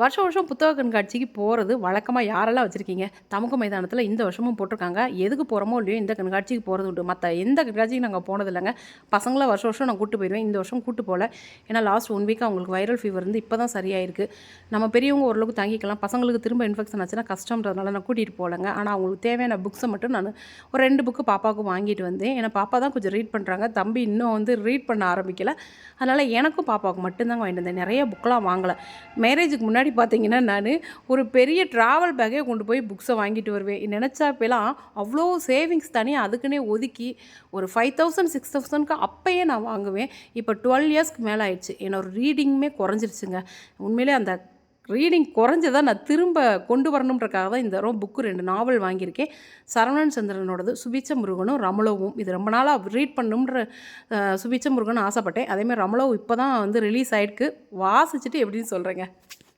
வருஷம் வருஷம் புத்தக கண்காட்சிக்கு போகிறது வழக்கமாக யாரெல்லாம் வச்சுருக்கீங்க? தமுக மைதானத்தில் இந்த வருஷமும் போட்டிருக்காங்க. எதுக்கு போகிறோமோ இல்லையோ இந்த கண்காட்சிக்கு போகிறது உண்டு. மற்ற எந்த கண்காட்சிக்கும் நாங்கள் போனது இல்லைங்க பசங்களை வருஷம் வருஷம் நான் கூட்டு போயிடுவேன் இந்த வருஷம் கூட்டு போகல ஏன்னா லாஸ்ட் ஒன் வீக்காக அவங்களுக்கு வைரல் ஃபீவர் வந்து இப்போ தான் சரியாயிருக்கு. நம்ம பெரியவங்க ஓரளவுக்கு தாங்கிக்கலாம். பசங்களுக்கு திரும்ப இன்ஃபெக்ஷன் ஆச்சுன்னா கஷ்டம்ன்றதுனால நான் கூட்டிகிட்டு போகலங்க. ஆனால் அவங்களுக்கு தேவையான புக்ஸை மட்டும் நான் ஒரு ரெண்டு புக்கு பாப்பாவுக்கு வாங்கிட்டு வந்தேன். ஏன்னா பாப்பா தான் கொஞ்சம் ரீட் பண்ணுறாங்க தம்பி இன்னும் வந்து ரீட் பண்ண ஆரம்பிக்கலை. அதனால் எனக்கும் பாப்பாவுக்கு மட்டும்தாங்க வாங்கிட்டு வந்தேன். நிறைய புக்கெலாம் வாங்கலை. மேரேஜுக்கு முன்னாடி முன்னாடி பார்த்தீங்கன்னா நான் ஒரு பெரிய ட்ராவல் பேக்கே கொண்டு போய் புக்ஸை வாங்கிட்டு வருவேன். நினச்சாப்பெல்லாம் அவ்வளோ சேவிங்ஸ் தனியாக அதுக்குன்னே ஒதுக்கி ஒரு ஃபைவ் தௌசண்ட் சிக்ஸ் தௌசண்ட்க்கு அப்போயே நான் வாங்குவேன். இப்போ டுவெல் இயர்ஸ்க்கு மேலே ஆயிடுச்சு. என்னோட ரீடிங்குமே குறைஞ்சிருச்சுங்க. உண்மையிலே அந்த ரீடிங் குறைஞ்சதை நான் திரும்ப கொண்டு வரணுன்றக்காக தான் இந்த தடவை புக்கு ரெண்டு நாவல் வாங்கியிருக்கேன். சரவணன் சந்திரனோடது சுபிச்ச முருகனும் ரமலோவும். இது ரொம்ப நாளாக ரீட் பண்ணணுன்ற சுபிச்ச முருகன் ஆசைப்பட்டேன். அதேமாதிரி ரமலோ இப்போ தான் வந்து ரிலீஸ் ஆகிருக்கு வாசிச்சுட்டு எப்படின்னு சொல்கிறேங்க